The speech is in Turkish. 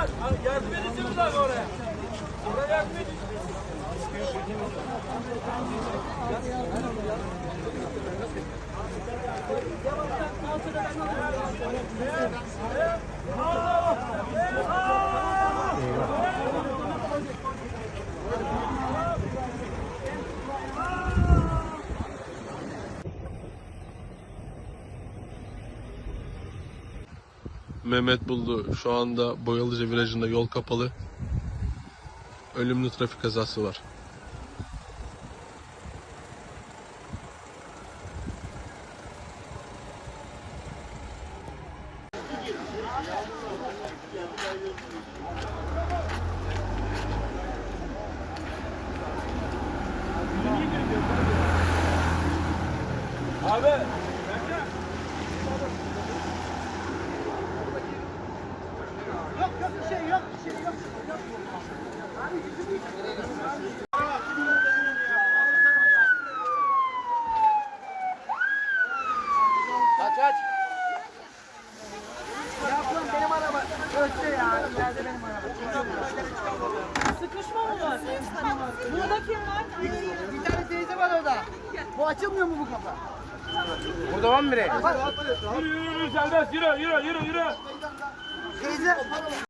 Yardım edin bak oraya. Oraya yardım edin. Mehmet buldu. Şu anda Boyalıca virajında yol kapalı. Ölümlü trafik kazası var. Abi. Ötse ya. İleride benim araba. Sıkışma mı var? Burada kim var? Bir tane teyze var orada. Bu açılmıyor mu bu kapı? Burada var mı biri? Yürü yürü yürü serbest yürü yürü yürü yürü. Teyze.